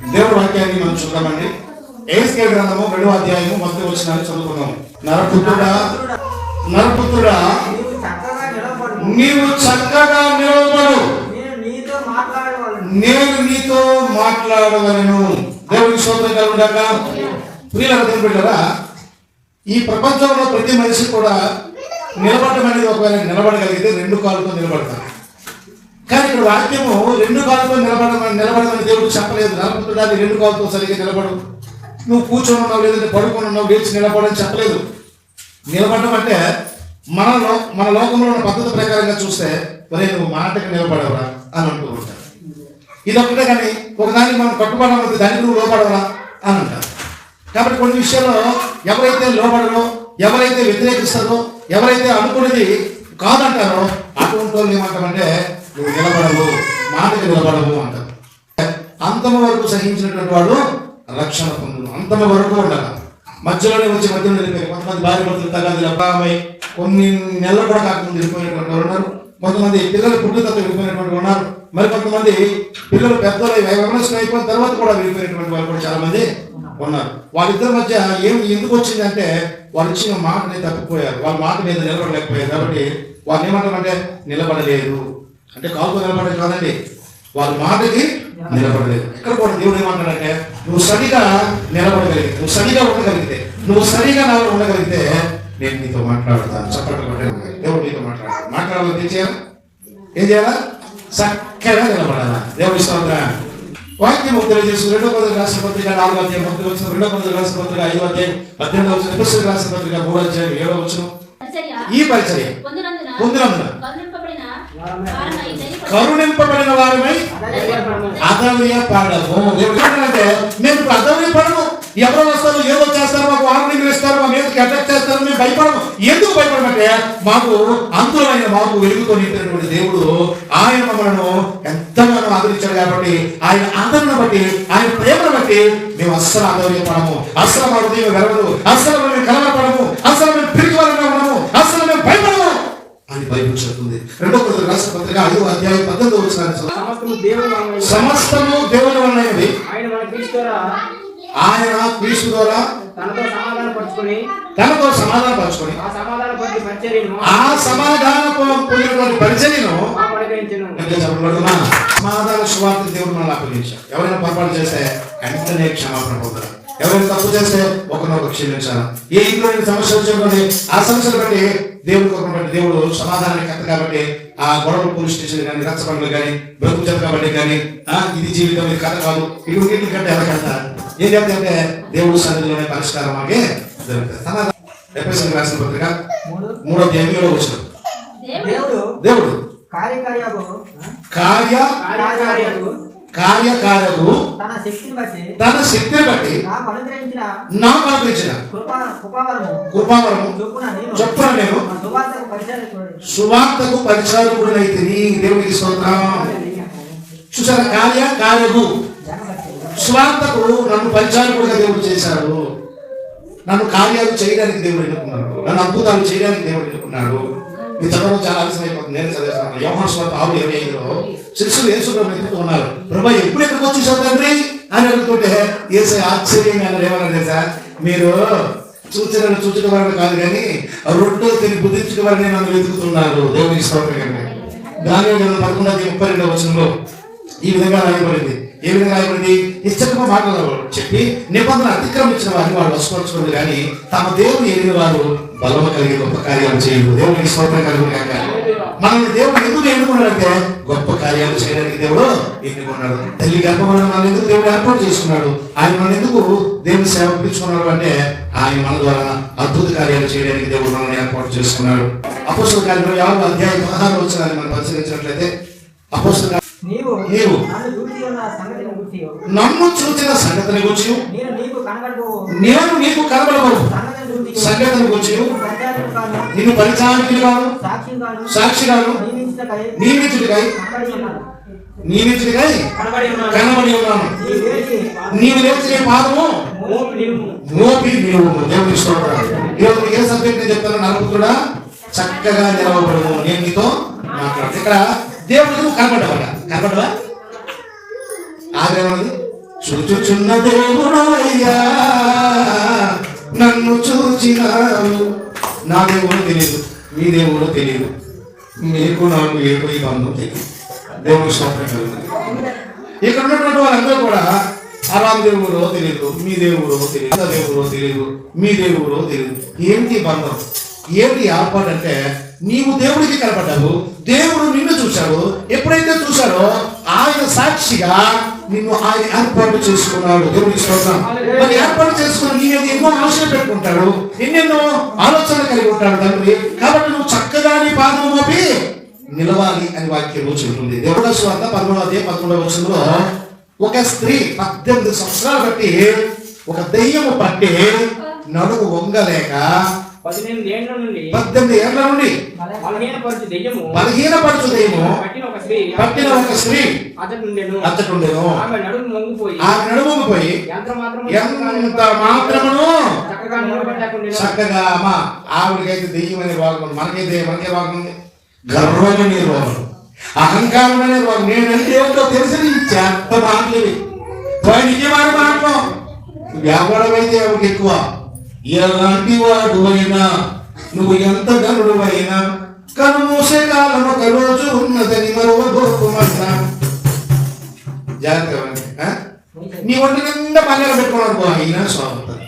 దేవుడి వాక్యాన్ని మనం చూద్దామండి. ఏస్కే గ్రంథము రెండవ అధ్యాయము మొదటి వచ్చిన చదువుకుందాం. నరపుత్రుడా నరపుత్రుడా నీవు చక్కగా నిలబడు నిలవబడు. నేను నీతో మాట్లాడేవాళ్ళను నేను మాట్లాడవలను దేవుడికి శోధన కలుగుడాక ప్రియుల దేవుడా ఈ ప్రపంచంలో ప్రతి మనిషి కూడా నిలబడడం అనేది ఒకవేళ నిలబడగలిగితే రెండు కాళ్ళతో నిలబడతారు. కానీ ఇక్కడ వాక్యము రెండు కాళ్ళతో నిలబడమని నిలబడమని దేవుడు చెప్పలేదు. నలభై రెండు కాళ్ళతో సరిగ్గా నిలబడు నువ్వు కూర్చొని ఉన్నావు లేదంటే పడుకొని ఉన్నావు లేచి నిలబడని చెప్పలేదు. నిలబడడం అంటే మన లో మన లోకంలో ఉన్న పద్ధతి ప్రకారంగా చూస్తే మరి నువ్వు మాటకి నిలబడవరా అని అంటూ ఉంటారు. ఇదొక్కటే కానీ ఒకదానికి మనం కట్టుబడాలంటే దానికి నువ్వు లోపడవరా అని అంటారు. కాబట్టి కొన్ని విషయాల్లో ఎవరైతే లోబడరో ఎవరైతే వ్యతిరేకిస్తారో ఎవరైతే అనుకునేది కాదంటారో అటువంటి వాళ్ళు ఏమంటామంటే నువ్వు నిలబడవు మాటకి నిలబడవు అంటారు. అంతమ వరకు సహించినటువంటి వాడు రక్షణ పొందును. అంతమ వరకు ఉండగా మధ్యలోనే వచ్చి మధ్యలో నిలిపారు. కొంతమంది భార్య భర్తలు తగాది అబ్బాయి కొన్ని నెలలు కూడా కాకుండా వెళ్ళిపోయినటువంటి వారు ఉన్నారు. కొంతమంది పిల్లలు పుట్టుకతో వెళ్ళిపోయినటువంటి వారు ఉన్నారు. మరి కొంతమంది పిల్లలు పెద్దలు వ్యవస్థ అయిపోయిన తర్వాత కూడా వెళ్ళిపోయినటువంటి వారు కూడా చాలా మంది ఉన్నారు. వాళ్ళిద్దరి మధ్య ఏం ఎందుకు వచ్చిందంటే వాళ్ళు ఇచ్చిన మాటని తప్పిపోయారు. వాళ్ళ మాట మీద నిలబడలేకపోయారు. కాబట్టి వాళ్ళు ఏమంటారంటే నిలబడలేదు. అంటే కాలుతో నిలబడలేదు కాదండి. వాళ్ళ మాటకి నిలబడలేదు. ఇక్కడ కూడా దేవుడు ఏమంటాడంటే నువ్వు సరిగా నిలబడగలిగితే నువ్వు సరిగా ఉండగలిగితే నువ్వు సరిగా నాలో ఉండగలిగితే నేను నీతో మాట్లాడతాను. చప్పట్లు కొట్టాను దేవుడు నీతో మాట్లాడతాను మాట్లాడాలని ఏం చేయాలి? ఏం చేయాలా? చక్కగా నిలబడాలా. దేవుడి స్తోత్రం వాక్యం తెలియజేసి రెండో పదవి రాష్ట్ర పత్రిక నాలుగో అధ్యాయం మొదటి వచ్చిన రెండో పదవి రాష్ట్ర పత్రిక ఐదో అధ్యాయం పద్దెనిమిదో వచ్చిన ఎపిసోడ్ రాష్ట్ర పత్రిక మూడో అధ్యాయం ఏడో వచ్చిన ఈ పరిచర్య. పొందినందున పొందినందున కరుణింపబడిన వారమై దయపడి పడము దేవుడు మేము ఇప్పుడు అదవ్య పడము ఎవరు వస్తారు ఏదో చేస్తారు మాకు వార్నింగ్ ఇస్తారు మా మీదకి అటాక్ చేస్తారు మేము భయపడము. ఎందుకు భయపడమంటే మాకు అంతులైన మాకు వెలుగుకొని దేవుడు ఆయన మమ్మల్ని ఎంతగానో ఆదరించాడు కాబట్టి ఆయన ఆదరణ బట్టి ఆయన ప్రేమను బట్టి మేము అస్సలు అదవ్య పడము అస్సలు మా హృదయం వెరవదు అస్సలు మేము కలవపడము అస్సలు మేము పిరికి వాళ్ళగా ఉండము అస్సలు మేము భయపడము అని బైబిల్ చెప్తుంది. రెండో పత్రిక రాష్ట్ర పత్రిక ఐదో అధ్యాయం పద్దెనిమిది వచ్చిన సమస్తము దేవుని దేవుని వలనైనది ఆయన క్రీస్తు ద్వారా తనతో సమాధాన పరుచుకొని తనతో సమాధాన పరచుకొని ఆ సమాధాన పొంది పరిచర్యను ఆ సమాధాన పొందినటువంటి పరిచర్యను చెప్పబడుతున్నా సమాధాన సువార్త దేవుడు మనల్ని అప్పగించారు ఎవరైనా పొరపాటు చేస్తే వెంటనే క్షమాపణ పొందాలి ఎవరైనా తప్పు చేస్తే ఒకరినొక క్షమించాలి. ఏ ఇంట్లో సమస్య వచ్చినటువంటి ఆ సమస్యలు బట్టి దేవుడు బట్టి దేవుడు సమాధానానికి కథ కాబట్టి ఆ గొడవలు పోలీస్ స్టేషన్ కానీ రచ్చబండ్లు కానీ బ్రతుకు చెత్త కాబట్టి కానీ ఆ ఇది జీవితం ఇది కథ కాదు. ఇటు వీటి కంటే ఎలా కథ ఏం చెప్తే దేవుడు సన్నిధిలోనే పరిష్కారం మాకే సమాధానం. ఎపిసోడ్ రాసిన పత్రిక మూడు? అధ్యాయంలో వచ్చిన దేవుడు? దేవుడు. కార్యకార్యకు కార్య కార్యకార్యకు కార్యకారకు తన శక్తిని బట్టి తన శక్తిని బట్టి నాకు అనుగ్రహించిన నాకు అనుగ్రహించిన కృపా కృపావరము కృపావరము చొప్పున నేను సువార్తకు పరిచారకుడునైతే దేవునికి స్తోత్రం. చూసారా? కార్య కార్యకు సువార్తకు నన్ను పరిచారకుడుగా దేవుడు చేశాడు. నన్ను కార్యాలు చేయడానికి దేవుడు ఎన్నుకున్నాడు. నన్ను అద్భుతాలు చేయడానికి దేవుడు ఎన్నుకున్నాడు. మీ చదవడం చాలా ఆలస్యం అయిపోతుంది. నేను చదివేస్తున్నాను. యోహాన్ స్వార్థ ఆరు ఇరవై ఐదులో శిష్యులు యేసుప్రభు ఎత్తుతూ ఉన్నారు. ప్రభా ఎప్పుడు ఎక్కడికి వచ్చేసావు తండ్రి? అని అడుగుతుంటే ఏసే ఆశ్చర్యంగా అన్నారు ఏమన్నారు తెలుసా? మీరు సూచనలు చూచిన వారిని కాదు కానీ రొట్టెలు తిని బుద్ధించడం వారిని నన్ను వెతుకుతున్నారు. దేవునికి స్తోత్రం దాని పదకొండు ముప్పై రెండవ వచనంలో ఈ విధంగా రాయబడింది. ఏ విధంగా రాయబడింది? ఇచ్చకమ మాటలు చెప్పి నిబంధన అతిక్రమించిన వారిని వాళ్ళు వసపరచుకుంది కానీ తమ దేవుని ఎరిగిన వారు బలమ కలిగి గొప్ప కార్యాలు చేయరు దేవునికి స్తోత్రం కలిగి కాక మనల్ని దేవుడు ఎందుకు ఎన్నుకున్నాడంటే గొప్ప కార్యాలు చేయడానికి దేవుడు ఎన్నుకున్నాడు. తల్లి గర్భంలో మనల్ని ఎందుకు దేవుడు ఏర్పాటు చేసుకున్నాడు? ఆయన మనం ఎందుకు దేవుని సేవ పిలుచుకున్నాడు అంటే ఆయన మన ద్వారా అద్భుత కార్యాలు చేయడానికి దేవుడు మనల్ని ఏర్పాటు చేసుకున్నాడు. అపోస్తుల కార్యంలో యాభై అధ్యాయం పదహారు వచ్చినాన్ని మనం పరిశీలించినట్లయితే అపోస్తుల నీవు నీవు నన్ను చూచిన సంగతిని గురించి నేను నీకు కనబడబో నేను నీకు కనబడబోను సంగతిని కాను నిన్ను పరిచారకులు సాక్షి కాను సాక్షిగాను నియమించటకై నియమితుడికై కనబడి ఉన్నాను నియమితుడికై కనబడి ఉన్నాను. నీవు లేచిన పాదము మోపి నీవు. దేవుని స్తోత్రం ఈరోజు ఏ సబ్జెక్ట్ చెప్తాను నలుపుతుడా చక్కగా నిలవబడము నేను నీతో మాట్లాడు ఇక్కడ దేవుడు నువ్వు కనబడవా ఆగ్రహం చూచుచున్న దేవుడు అయ్యా నన్ను చూచినారు. నా దేవుడు తెలియదు. మీ దేవుడు తెలియదు. మీకు నాకు ఏదో ఈ బంధం తెలియదు. దేవుడు స్తోత్రం ఇక్కడ ఉన్నటువంటి వాళ్ళందరూ కూడా అరామ్ దేవుడో తెలియదు మీ దేవుడో తెలియదు దేవుడో తెలియదు మీ దేవుడో తెలియదు. ఏంటి బంధం? ఏంటి ఏర్పాటు అంటే నీవు దేవుడికి కనపడ్డావు దేవుడు నిన్ను చూశాడు. ఎప్పుడైతే చూశాడో ఆయన సాక్షిగా నిన్ను ఆయన ఏర్పాటు చేసుకున్నాడు. దేవుని స్తోత్రం. మరి ఏర్పాటు చేసుకుని నీ మీద ఎన్నో ఆశలు పెట్టుకుంటాడు. ఎన్నెన్నో ఆలోచన కలిగి ఉంటాడు తండ్రి. కాబట్టి నువ్వు చక్కగా నీ పాదం మోపి నిలవాలి అని వాక్యంలో చెబుతుంది. దేవుడ స్వార్థ పదమూడవ అదే పదమూడవ వచనంలో ఒక స్త్రీ పద్దెనిమిది సంవత్సరాలు బట్టి ఒక దెయ్యము పట్టి నడుము వంగలేక పదిహేను ఏళ్ళ నుండి పద్దెనిమిది ఏళ్ళ నుండి బలహీన పరుచు దెయ్యము. బలహీనపరచు దెయ్యము. పట్టిన ఒక స్త్రీ. పట్టిన ఒక స్త్రీ. ఆమె నడుము వంగిపోయి ఆ నడుముకు పోయి ఎంత ఎంత మాత్రమును చక్కగా నిలబడకుండా చక్కగా అమ్మా ఆవిడకైతే దెయ్యం అనే ఉంది. మనకైతే మనకే రోగం ఉంది గర్వం అనే రోగం అహంకారం అనే రోగం నేనంటే ఏంటో తెలిసి చెత్త మాటలు పోయి నిజమైన మాటలు వ్యాపారం అయితే ఎవరికి ఎక్కువ? ఎలాంటి వాడు అయినా నువ్వు ఎంత గనుడువైనా కనుమూసే కాలం ఒక రోజు ఉన్నదని మరో గోపుమన్నా జాగ్రత్తగా నీ ఒంటి నిండా పన్నెలు పెట్టుకున్నాడు అయినా స్వాగతం.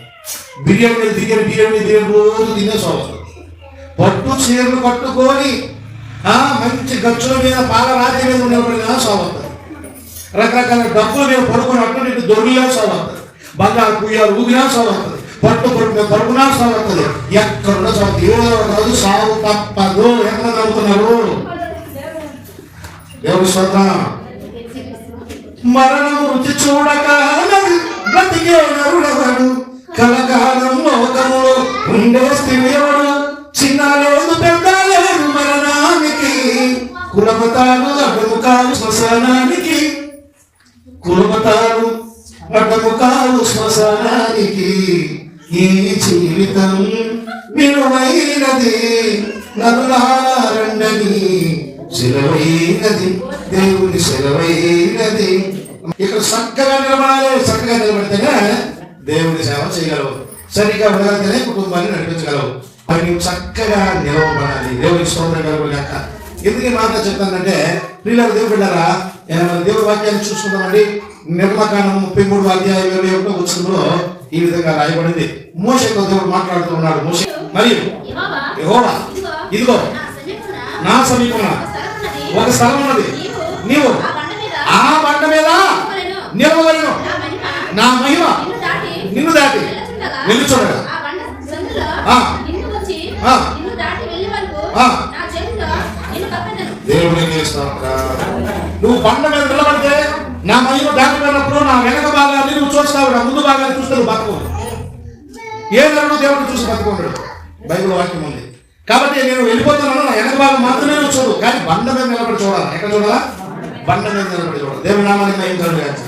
బిర్యానీ మీద బిర్యానీ బిర్యానీ రోజు తినే స్వాగతం. పట్టు చీరలు కట్టుకొని ఆ మంచి గచ్చుల మీద పాల రాజ్యం మీద ఉండబడిన స్వాగతం. రకరకాల డబ్బుల మీద పడుకుని అట్టు నీకు దొరికినా స్వాగతం. బంగారు పుయ్యాలు ఊగినా స్వాగతం. పట్టు పట్టు మీద పడుకున్నా స్వాగతం ఎక్కడున్న స్వాగతం ఏదో రోజు సాగు తప్పదు. ఎక్కడ చదువుతున్నారు ఎవరు శ్రద్ధ. మరణం రుచి చూడక బ్రతికే నరుడవడు కలకాలం లోకములో ఉండే స్థితియవడు చిన్న లేదు పెద్ద లేదు మరణానికి. కులమతాలు అడ్డముఖాలు శ్మశానానికి. కులమతాలు అడ్డముఖాలు శ్మశానానికి. ఈ జీవితం విలువైనది నదులారండని సెలవైనది దేవుని సెలవైనది. ఇక్కడ చక్కగా నిలబడాలి చక్కగా నిలబడితేనే దేవుని సేవ చేయగలవు. సరిగ్గా ఉండగలిగితేనే కుటుంబాన్ని నడిపించగలవు. మరి నువ్వు చక్కగా నిలవబడాలి. దేవుని స్తోత్రం కలగలు ఎందుకు మాట చెప్తానంటే ప్రియులకు దేవుడు బిడ్డారా దేవుడి వాక్యాన్ని చూసుకుందామండి. నిర్మకాండం ముప్పై మూడు అధ్యాయం ఇరవై ఒకటో వచ్చినప్పుడు ఈ విధంగా రాయబడింది. మోసతో దేవుడు మాట్లాడుతూ ఉన్నాడు. మోసే మరియు యెహోవా, ఇదిగో, నా సమీపమున ఒక స్థలం ఉన్నది. నీవు ఆ బండ మీద. నిలవలను నా మహిమ నిన్ను దాటి దాటి దాటి వెళ్ళే స్తోత్రం. నువ్వు బండ మీద నిలబడితే నా మహిమ దాటిపోయినప్పుడు నా వెనక నువ్వు చూస్తావు నా ముందు భాగాన్ని చూస్తే నువ్వు బతకవు ఏ నరుడు దేవుడిని చూసి బతుకున్నాడు బైబిల్ వాక్యం ఉంది. కాబట్టి నేను వెళ్ళిపోతున్నాను నా వెనక భాగం మాత్రమే చూడు. కానీ బండ మీద నిలబడి చూడాలి? ఎక్కడ చూడాలా? బండ మీద నిలబడి చూడాలి. దేవుడి నామానికి మహిమ కలుగుగాక.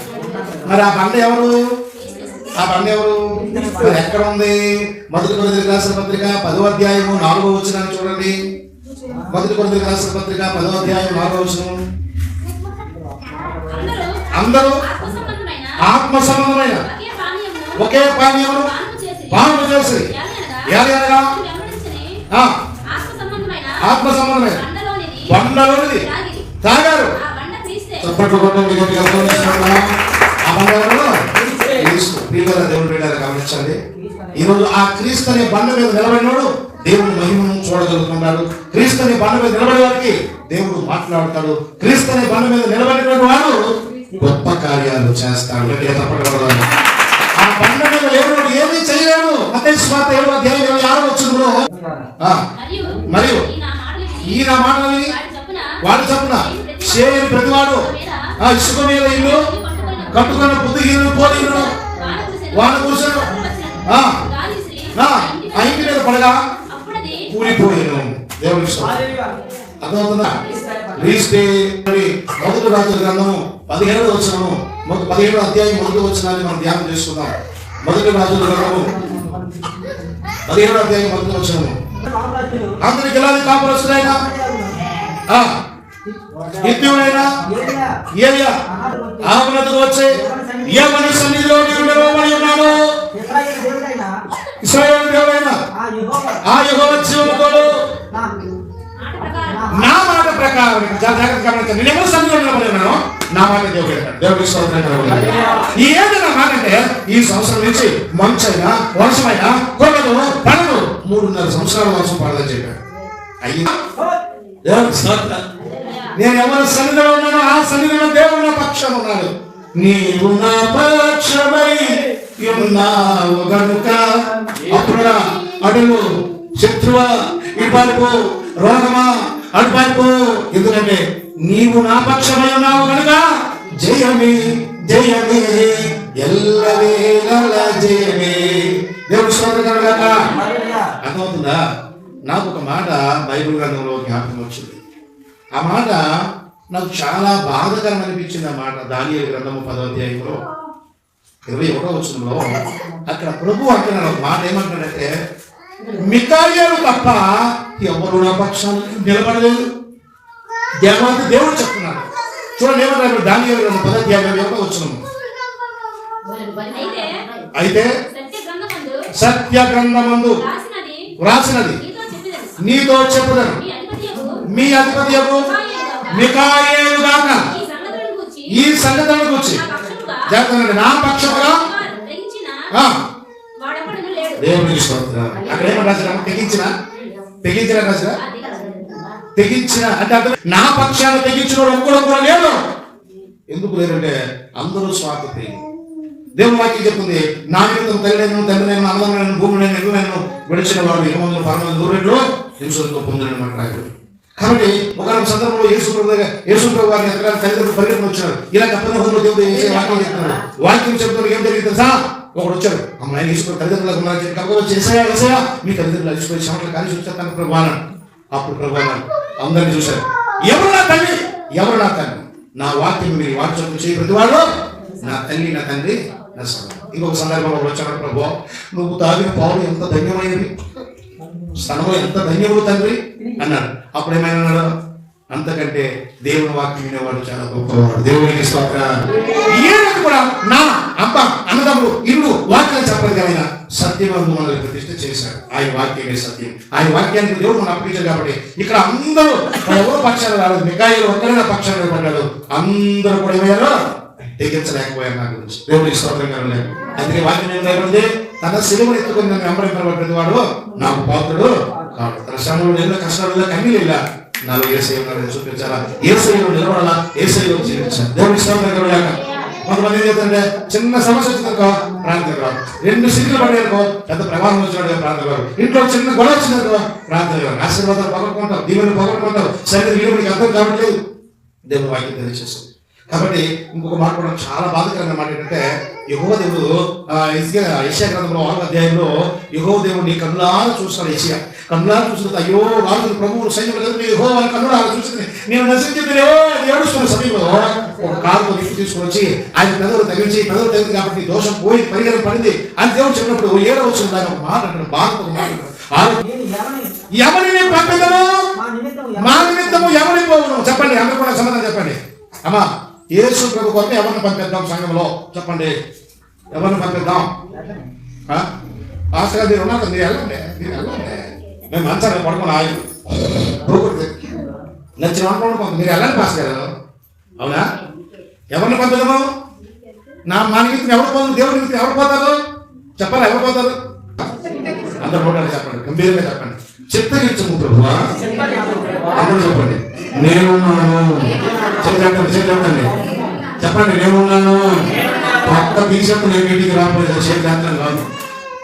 మరి ఆ బండ ఎవరు? ఆ బండ ఎవరు? ఎక్కడ ఉంది? మొదటి కొరింథీయులకు రాసిన పత్రిక పదో అధ్యాయము నాలుగో వచ్చినాన్ని చూడండి. మొదటి కొరింథీయులకు రాసిన పత్రిక పదో అధ్యాయం నాలుగో వచ్చిన అందరూ ఆత్మ సంబంధమైన ఒకే పానీయమును పానీయమును పానము చేసి. ఆత్మ సంబంధమైన ఆత్మ సంబంధమైన బండలోనిది. తాగారు. చప్పట్లు కొట్టండి గమనిస్తున్నారా? ఆ? క్రీస్తు ప్రియుల దేవుని బిడ్డలు గమనించండి. ఈరోజు ఆ క్రీస్తు అనే బండ మీద నిలబడినోడు దేవుని మహిమను చూడగలుగుతున్నాడు. క్రీస్తు అనే బండ మీద నిలబడే వారికి దేవుడు మాట్లాడతాడు. క్రీస్తు అనే బండ మీద నిలబడినటువంటి వాడు గొప్ప కార్యాలు చేస్తాడు గట్టిగా తప్పట్లు కొడదాం. ఆ మీద లేబడి ఏమీ చేయలేడు మత్తయి స్వాత ఏడో అధ్యాయం ఇరవై ఆరు వచ్చిందో మరియు మరియు ఈ నా మాటలని వాడి చొప్పున చేయని ప్రతివాడు ఆ ఇసుక మీద ఇల్లు కట్టుకున్న బుద్ధిహీనులు పోలీసులు వాడు కూర్చొని ఆ, ఇంటి మీద పడగా కూలిపోయాను. హల్లెలూయా. అర్థమవుతుందా రీస్తే మొదటి రాజుల గ్రంథము పదిహేడు వచ్చినము మొదటి పదిహేడు అధ్యాయం మొదటి వచ్చినాన్ని మనం ధ్యానం చేసుకుందాం. మొదటి రాజుల గ్రంథము. పదిహేడు అధ్యాయం మొదటి వచ్చినము అందరికి ఎలాంటి కాపురస్తుడైనా హిత్యుడైనా ఏలియా. ఆమెనకు వచ్చే ఎవరి సన్నిధిలో నీవు నిలవబడి ఇస్రాయేల్ దేవుడైన? ఆ యెహోవా. ఆ నా మాట ప్రకారం నా మాట గమనించండి. నేను ఎవరి సన్నిధిలో నా మాట దేవుడు అంటాడు. దేవుడికి స్తోత్రం ఈ ఏదైనా మాట అంటే ఈ సంవత్సరం నుంచి మంచైనా వర్షమైనా కొనలు పనులు మూడున్నర సంవత్సరాల వర్షం పడదని చెప్పాడు. అయ్యా నేను ఎవరి సన్నిధిలో ఉన్నానో ఆ సన్నిధిలో దేవుడు నా పక్షం ఉన్నాడు. నీవు నా పక్షమై ఉన్నావు కనుక అప్పుడు అడుగు శత్రువ ఇటుపారిపో రోగమా? అటుపారిపో ఎందుకంటే నీవు నా పక్షమై ఉన్నావు కనుక జయమే జయమే ఎల్లవేళల జయమే. దేవుడు స్తోత్రం కనుక. అర్థమవుతుందా? నాకు ఒక మాట బైబిల్ గ్రంథంలో జ్ఞాపకం వచ్చింది. ఆ మాట నాకు చాలా బాధకరం అనిపించింది ఆ మాట. దానియేలు గ్రంథము పదో అధ్యాయంలో ఇరవై ఒకటో వచనంలో అక్కడ ప్రభు అంటున్నాడు. ఒక మాట ఏమంటాడంటే మికాయేలు తప్ప ఎవరు నా పక్షాన్ని నిలబడలేదు? దేవాది దేవుడు చెప్తున్నాడు. చూడండి ఏమంటాడు దానియేలు గ్రంథం పదో అధ్యాయం ఇరవై ఒకటో వచనము అయితే సత్య గ్రంథమందు సత్య గ్రంథమందు రాసినది రాసినది. నీతో చెప్పుదను. మీ అధిపతియకు మికాయేలు గాక ఈ సంగతులను గూర్చి జాగ్రత్త నా పక్షముగా స్తోత్రం. అక్కడ ఏమని రాసిన తెగించిన తెగించిన రాసిన తెగించిన అంటే అర్థం నా పక్షాన్ని తెగించిన వాడు లేడు. ఎందుకు లేదంటే అందరూ స్వార్థి దేవుని వాక్యం చెప్తుంది నా నిమిత్తం తల్లి నేను తండ్రి నేను అన్నం నేను విడిచిన వాడు ఇరవై పరమ దూరంలో హింసలతో పొందిన మాట్లాడారు కాబట్టి ఒక సందర్భంలో యేసు యేసు వారిని ఎక్కడ తల్లిదండ్రులు పరిగెత్తులు వచ్చారు. ఇలా కప్పన దేవుడు వాక్యం చెప్తున్నాడు. వాక్యం చెప్తున్నాడు. ఏం జరిగింది తెలుసా? ఒకడు వచ్చాడు అమ్మాయిని తీసుకొని తల్లిదండ్రులకు ఉన్నారు చెప్పి కప్ప చేసాయా ఏసయ్యా మీ తల్లిదండ్రులు తీసుకొని చెమటలు కానీ వచ్చేస్తాను ప్రభు అన్నాడు అప్పుడు ప్రభాన అందరిని చూశారు. ఎవరు నా తల్లి? ఎవరు నా తల్లి? నా వాక్యం మీరు వాక్యం చేయి ప్రతి వాళ్ళు. నా తల్లి నా తండ్రి నా సహోదరుడు. ఇంకొక సందర్భంలో వచ్చాడు ప్రభు నువ్వు తాగిన పావులు ఎంత ధన్యమైనవి? స్థలము ఎంత ధన్యము తండ్రి? అన్నాడు. అప్పుడు ఏమైనా అంతకంటే దేవుని వాక్యం వినేవాడు చాలా గొప్పవాడు. దేవుడికి స్తోత్ర కూడా నా అబ్బా అన్నదమ్ముడు ఇల్లు వాక్యాలు చెప్పదు ఆయన సత్యవంతు మనల్ని ప్రతిష్ట చేశాడు. ఆయన వాక్యమే సత్యం. ఆయన వాక్యానికి దేవుడు మనం అప్పగించారు కాబట్టి ఇక్కడ అందరూ ఎవరో పక్షాలు రాలేదు మిగాయిలు ఒక్కరైనా పక్షాలు నిలబడ్డాడు అందరూ కూడా ఏమయ్యారో? తెగించలేకపోయారు నా గురించి. దేవుడికి స్తోత్రం కలగలేదు అందుకే వాక్యం ఏం లేకుంది తన సిలువను ఎత్తుకుని నన్ను వెంబడింపబడిన వాడు నాకు పాత్రుడు కాడు. తన శ్రమలు ఎన్నో కష్టాలు కన్నీ ఇలా నాలుగు ఏసై ఉన్నాడని చూపించాలా? ఏసైలో నిలబడాలా? ఏసైలో జీవించాలి? దేవుడికి స్తోత్రం కొంతమంది ఏం చేస్తుంటే చిన్న సమస్య వచ్చిందనుకో ప్రాంతం రావు రెండు సిగ్గులు పడేనుకో పెద్ద ప్రమాదం వచ్చినట్టు ప్రాంతం రావు ఇంట్లో చిన్న గొడవ వచ్చిందనుకో ప్రాంతం రావు ఆశీర్వాదాలు పగట్టుకుంటాం దీవెని పగట్టుకుంటాం సరే వీడికి అర్థం కావట్లేదు. దేవుని వాక్యం తెలియజేస్తుంది. కాబట్టి ఇంకొక మాట కూడా చాలా బాధకరమైన మాట ఏంటంటే యహో దేవుడు యెషయా గ్రంథంలో ఆరు అధ్యాయంలో యహో దేవుడు నీ కన్నులారా చూస్తాడు కన్నులారా చూస్తుంది అయ్యో రాజులు ప్రభువులు సైన్యం లేదు నీ యహో వాళ్ళ కన్నులారా చూస్తుంది నేను నశించింది ఏడుస్తున్న సమయంలో ఒక కారు తీసుకుని వచ్చి ఆయన పెదవులు తగిలించి పెదవులు తగిలింది కాబట్టి దోషం పోయి పరిగణ పడింది అని దేవుడు చెప్పినప్పుడు ఏడో వచ్చింది దాని ఒక మాట అంటాడు ఒక మాట ఎవరిని పంపించను మా నిమిత్తం మా నిమిత్తము ఎవరిని పోవును? చెప్పండి అందరూ కూడా సమాధానం చెప్పండి. అమ్మా యేసు ప్రభు కొరకు ఎవరిని పంపిద్దాం సంఘంలో? చెప్పండి. ఎవరిని పంపిద్దాం? ఆ? పాస్టర్ గారు మీరు ఉన్నారు. మీరు వెళ్ళండి. మీరు వెళ్ళండి. మేము మంచాన్ని పడుకుని ఆయన. నచ్చిన అనుకోండి మీరు వెళ్ళండి పాస్టర్ గారు. అవునా? ఎవరిని పంపిద్దాము? నా మా నిమిత్తం ఎవరు పోదు దేవుడి నిమిత్తం ఎవరు పోతారు? చెప్పాలి? ఎవరు పోతారు? అందరూ కూడా చెప్పండి. గంభీరంగా చెప్పండి. చిత్తగించము ప్రభువా అందరూ చెప్పండి. నేనున్నాను. చెప్పండి చెప్పండి చెప్పండి. నేనున్నాను. పక్క తీసేప్పుడు నేను ఇంటికి రాబోయే చేద్దాం కాదు.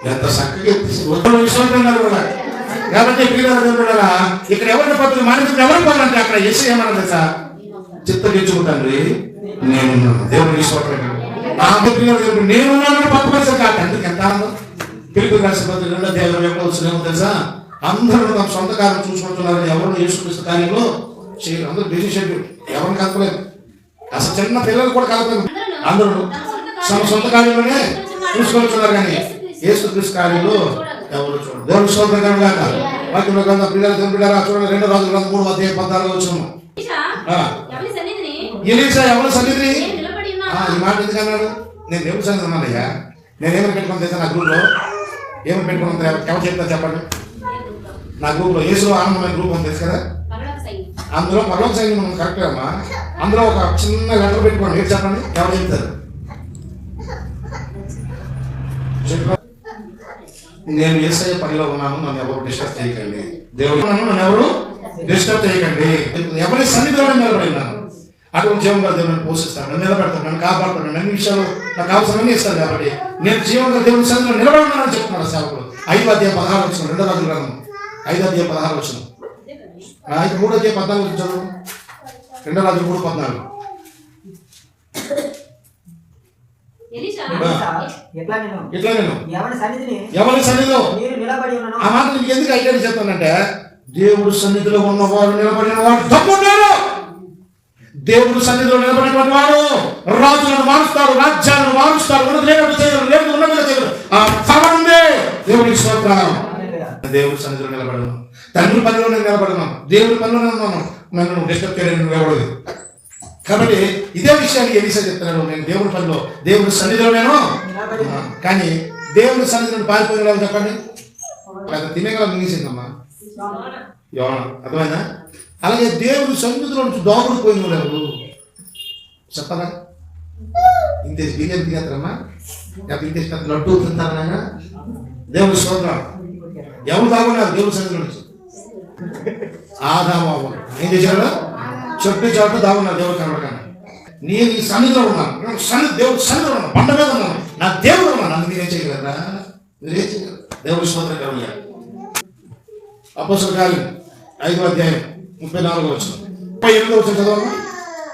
ఎంత చక్కగా ఉత్తమ కూడా? కాబట్టి పిల్లలు ఇక్కడ ఎవరిని పద్ధతి మానసిక ఎవరు పోవాలంటే అక్కడ ఎస్ ఏమన్నది సార్? చిత్తగించుకుంటాను నేనున్నాను. దేవుడు విశ్వాసం నా పిల్లలు చెప్పి నేనున్నాను పక్కపరిసే కాదు. అందుకు ఎంత ఆనందం? పిలుపు రాసిన పత్రికల్లో దేవుడు అధ్యాయంలో వచ్చినామో తెలుసా? అందరూ తమ సొంత కాలం చూసుకుంటున్నారు ఎవరు యేసుక్రీస్తు కార్యంలో చేయరు అందరూ బిజీ షెడ్యూల్. ఎవరిని కలపలేదు అసలు చిన్న పిల్లలు కూడా కలపలేదు అందరూ తమ సొంత కార్యంలోనే చూసుకుంటున్నారు కానీ యేసుక్రీస్తు కార్యంలో ఎవరు చూడరు. దేవుని స్తోత్రం కాక వాక్యంలో గ్రంథం పిల్లలు పిల్లలు చూడండి. రెండో రోజు గ్రంథం మూడు అధ్యాయం పద్నాలుగు వచ్చాము ఎలీసా ఎవరి ఉన్నాను ఈ మాట ఎందుకు అన్నాడు? నేను దేవుడి సన్నిధిలో ఉన్నానయ్యా నేను ఏమైనా పెట్టుకుని తెలుసా నా గ్రూప్లో? ఏమైనా పెట్టుకుని ఎవరు చెప్తా చెప్పండి. నా గ్రూప్లో యేసులో ఆనందమైన గ్రూప్ ఉంది తెలుసు కదా? అందులో పర్లోక సైన్యం మనం కరెక్ట్ అమ్మా? అందులో ఒక చిన్న లెటర్ పెట్టుకోండి. ఏం చెప్పండి? ఎవరు చెప్తారు? నేను ఏసఐ పనిలో ఉన్నాను నన్ను ఎవరు డిస్టర్బ్ చేయకండి. దేవుడు నన్ను ఎవరు డిస్టర్బ్ చేయకండి. ఎవరి సన్నిధిలో నిలబడి ఉన్నాను అటువంటి జీవంగా దేవుడిని పోషిస్తాను నన్ను నిలబెడతాను నన్ను కాపాడుతాను నన్ను అన్ని విషయాలు నాకు అవసరమని ఇస్తాను కాబట్టి నేను జీవంగా దేవుని సన్నిధిలో నిలబడి ఉన్నానని చెప్తున్నాను సేవకుడు. ఐదు అధ్యాయం పదహారు వచ్చిన రెండవ రాజు గ్రంథం. ఐదు అధ్యాయం పదహారు వచ్చినాం అయితే మూడో అధ్యాయం పద్నాలుగు వచ్చి చదువు రెండో రాజు మూడు పద్నాలుగు. ఎట్లా నేను? ఎవరి సన్నిధిలో? మీరు నిలబడి ఉన్నాను. ఆ మాట నీకు ఎందుకు ఐడియా చెప్తానంటే దేవుడు సన్నిధిలో ఉన్నవాడు నిలబడిన వాడు తప్పున్నాడు దేవుడు సన్నిధిలో నిలబడినటువంటి వాడు రాజులను మారుస్తాడు రాజ్యాలను మారుస్తాడు ఉన్నది లేనట్టు చేయరు లేదు ఉన్నట్టుగా చేయరు ఆ పవర్ ఉంది. దేవుడికి స్తోత్రం. హల్లెలూయా. దేవుడి సన్నిధిలో నిలబడను. తండ్రి పనిలో నేను నిలబడను దేవుడి పనిలో ఉన్నాను. నన్ను డిస్టర్బ్ చేయడానికి నువ్వు ఎవడదు కాబట్టి ఇదే విషయాన్ని ఎలిసా చెప్తున్నాడు. నేను దేవుడి పనిలో దేవుడి సన్నిధిలో నేను కానీ దేవుడి సన్నిధిలో పారిపోయిన చెప్పండి. లేదా తినేగల మింగేసిందమ్మా. యోన అర్థమైందా? అలాగే దేవుడి సన్నిధిలో నుంచి దోగుడు పోయిన వాళ్ళు చెప్పరా ఇంతే బిర్యానీ తినేస్తారమ్మా? లేకపోతే ఇంతే పెద్ద లడ్డు తింటారా దేవుడి స్తోత్రం. ఎవరు దాగున్నారు దేవుడి సన్నిధిలో నుంచి? ఆదాము అవ్వలు ఏం చేశాడు చెట్టు చాటు దాగున్నా దేవుడు కనబడగానే. నేను ఈ సన్నిధిలో ఉన్నాను. నేను సన్నిధి దేవుడు సన్నిధిలో ఉన్నాను. పంట మీద ఉన్నాను. నా దేవుడు ఉన్నాను అందుకు మీరేం చేయగలరా? మీరేం చేయగలరు? దేవుడి స్తోత్రం కలుగుతారు అపోసల కార్యం ఐదో అధ్యాయం ముప్పై నాలుగో వచ్చిన ముప్పై ఎనిమిదో వచ్చిన చదవమ్మా.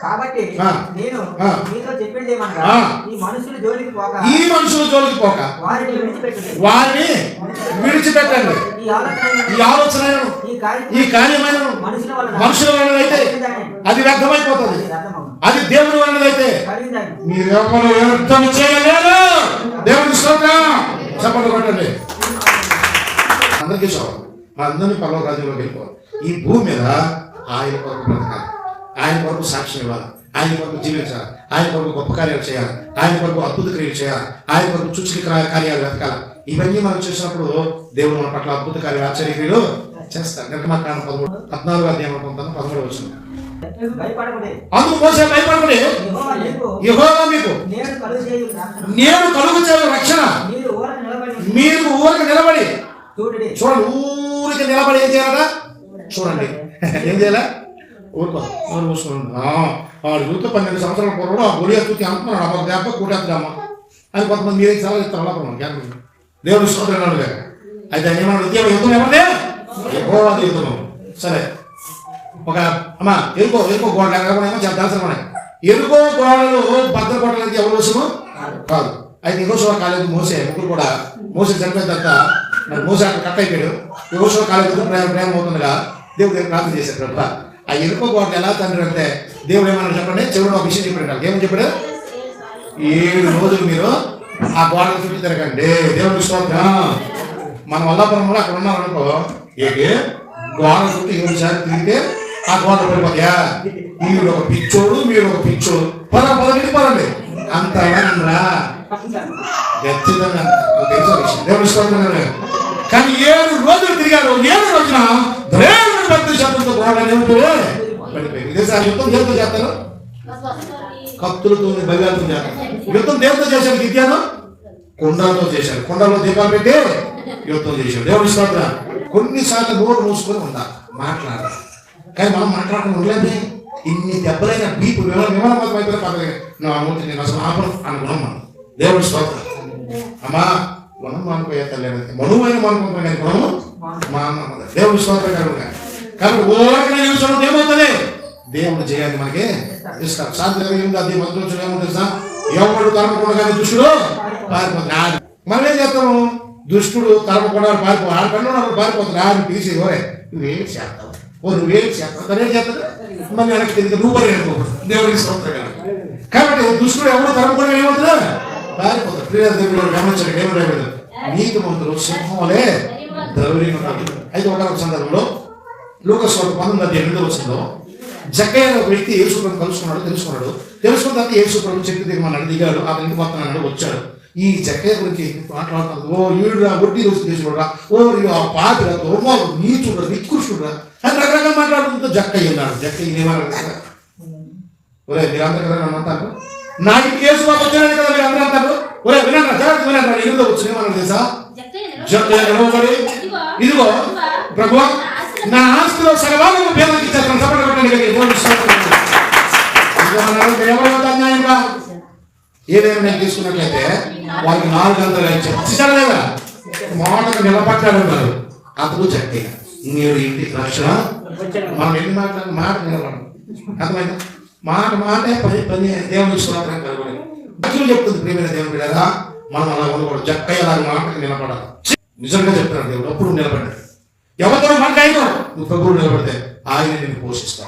కాబట్టి. నేను. మీతో చెప్పేది ఏమనగా. ఈ మనుషులు జోలికి పోక ఈ మనుషుల జోలికి పోక. వారిని విడిచిపెట్టండి. వారిని విడిచిపెట్టండి. ఈ ఆలోచన ఈ కార్యమైన మనుషుల వలన వలనైతే అది వ్యర్థమైపోతుంది. అది దేవుని వలనైతే కలిగిందని మీరెవరు వ్యర్థం చేయలేరు. దేవుని స్తోత్రం. చెప్పండి కొట్టండి అందరికీ అందరినీ పర్వ రాజ్యంలోకి వెళ్ళిపోవాలి. ఈ భూమి మీద ఆయన కొరకు బ్రతకాలి. ఆయన కొరకు సాక్ష్యం ఇవ్వాలి? ఆయన కొరకు జీవించాలి? ఆయన కొరకు గొప్ప కార్యాలు చేయాలి? ఆయన కొరకు అద్భుత క్రియలు చేయాలి? ఆయన కొరకు కార్య- కార్యాలు వెతకాలి? ఇవన్నీ మనం చేసినప్పుడు దేవుడు మన పట్ల అద్భుత కార్యాలు ఆశ్చర్య క్రియలు చేస్తారు నిర్మాకాండ పదమూడు పద్నాలుగు అధ్యాయం అనుకుంటాను పదమూడు వచ్చిన అందుకు మోసే యెహోవా మీకు నేను కలుగు చేయు రక్షణ. మీరు ఊరక నిలబడి. చూడండి ఊరికి నిలబడి ఏం చేయాలట? చూడండి. ఏం చేయాలా? ఊరుకో ఊరు మూసుకోండి వాడు యూత్ పన్నెండు సంవత్సరాల పూర్వం ఆ గుడి ఎత్తుకి అంటున్నాడు అమ్మ దెబ్బ కూటేద్దామా అని కొంతమంది మీరే చాలా ఇస్తారు అలా మనం దేవుడు స్తోత్రం గారు అయితే ఏమన్నా ఉద్యోగం యుద్ధం ఎవరిదే? ఎక్కువ యుద్ధం. సరే. ఒక అమ్మ ఎరుకో ఎరుకో గోడ లేకపోయినా చాలా దాల్సిన ఉన్నాయి. ఎరుకో గోడలు భద్ర కొట్టడానికి ఎవరు వస్తును కాదు. అయితే యోశువ కాలేదు మోసే ముగ్గురు కూడా. మోసే చనిపోయిన తర్వాత మరి మోసే అక్కడ కట్ అయిపోయాడు. యోశువ కాలేదు ప్రేమ ప్రేమ అవుతుండగా దేవుడు ప్రార్థన చేశాడు ప్రభు ఆ ఎరుకో గోడ ఎలా తండ్రి అంటే దేవుడు ఏమన్నా చెప్పండి? చివరి ఒక విషయం చెప్పాడు. ఏమని చెప్పాడు? ఏడు రోజులు మీరు ఆ గోడ చుట్టూ తిరగండి. దేవుడి స్తోత్రం. మన వల్లపురంలో అక్కడ ఉన్నారనుకో ఏంటి? గోడ చుట్టూ ఏడు సార్లు తిరిగితే ఆ గోడ పడిపోతాయా మీరు ఒక పిచ్చోడు మీరు ఒక పిచ్చోడు. పద పద పదండి. అంత రా ఖచ్చితంగా తెలుసు విషయం. దేవుడి స్తోత్రం. కానీ ఏడు రోజులు తిరిగారు. ఏడు రోజున దేవుడు పెద్ద శబ్దంతో గోడ ఏమిటో పడిపోయింది యుద్ధం దేవత చేస్తారు? కత్తులతో బలియాలతో చేస్తారు. యుద్ధం దేవత చేశారు విద్యాను కొండలతో చేశారు కొండలో దీపాలు పెట్టి యుద్ధం చేశారు దేవుడు స్తోత్రం కొన్నిసార్లు నోరు మూసుకొని ఉండాలి. మాట్లాడాలి కానీ మనం మాట్లాడకుండా ఉండలేదే ఇన్ని దెబ్బలైన బీపు వివరణ మాత్రం అయితే పర్లేదు నువ్వు అమ్ముతుంది నేను అసలు ఆపను అనుకున్నాం మనం. దేవుడు స్తోత్రం. అమ్మా మనం మానుకోయే తల్లి మనువైన మానుకుంటున్నాం కానీ గుణము మా అమ్మ దేవుడి స్తోత్రం కలుగుగా కాబట్టి ఓరకనే నిమిషం ఏమవుతుంది దేవుడు చేయాలి మనకి ఇస్తాం శాంతి కలిగింది అది మంత్రులు ఏమో తెలుసా ఎవడు తరపకుండా కానీ దుష్టుడు పారిపోతుంది ఆడు మనం ఏం చేస్తాము దుష్టుడు తరపకుండా పారిపో ఆడు పనులు ఉన్నప్పుడు పారిపోతుంది ఆడు పిలిచి ఓరే నువ్వేం చేస్తావు ఓ నువ్వేం చేస్తావు తను ఏం చేస్తాడు మరి వెనక్కి తిరిగి నువ్వు పని దేవుడికి స్తోత్రం కలుగు. కాబట్టి దుష్టుడు ఎవడు తరపకుండా ఏమవుతుందా పారిపోతాడు ప్రియ దేవుడు గమనించండి ఏమి లేదు నీతి మంత్రులు సింహములే ద్రౌర్యం అయితే ఒక సందర్భంలో లోకస్వామి పంతొమ్మిది ఎనిమిది వచ్చిందో జక్కయ్య ఒక వ్యక్తి యేసుప్రభు కలుసుకున్నాడు తెలుసుకున్నాడు. తెలుసుకున్న తర్వాత యేసుప్రభు చెట్టు దిగమన్నాడు దిగాడు. ఆ ఇంటి పక్కన వచ్చాడు. ఈ జక్కయ్య గురించి మాట్లాడుతున్నాడు ఓ ఈడురా వడ్డీ రోజు తీసుకురా ఓ ఇవి ఆ పాపిరా దుర్మార్గుడు నీచుడురా నికృష్టుడురా. అని రకరకాల మాట్లాడుతుంటే జక్కయ్య ఉన్నాడు. జక్కయ్య ఏమన్నాడు తెలుసా? ఒరే మీరందరూ కదా నన్ను అంటారు నా ఇంటికి యేసుబాబు వచ్చాడని కదా మీరు అందరూ అంటారు ఒరే వినండి జాగ్రత్త వినండి ఎనిమిదో వచ్చిన ఏమన్నాడు తెలుసా నిలబడి ఇదిగో, ప్రభు నా ఆస్తిలో సగభాగం పేదలకు ఇచ్చేస్తాను సపడ పెట్టండి కదా దేవుని స్తోత్రం. ఇదిగో అన్నాడు, మీరు ఎవరు అన్యాయంగా ఏదైనా నేను తీసుకున్నట్లయితే వాళ్ళకి నాలుగు వందలు ఇచ్చారు లేదా మాటకు నిలబడ్డాడు అన్నారు అతడు చక్కగా మీరు ఇంటికి రక్షణ మనం ఎన్ని మాట్లాడిన మాట నిలబడం అర్థమైందా మాట మాటే పని పని దేవుని స్తోత్రం కలగడం భక్తులు చెప్తుంది ప్రేమైన దేవుని బిడ్డరా మనం అలా ఉండకూడదు. జక్కయ్య లాగా మాటకు నిలబడాలి. నిజంగా చెప్తున్నాడు దేవుడు అప్పుడు నిలబడ్డాడు ఎవరితో మాట్లాడినా నువ్వు ప్రభువు నిలబడితే ఆయన నిన్ను పోషిస్తాడు.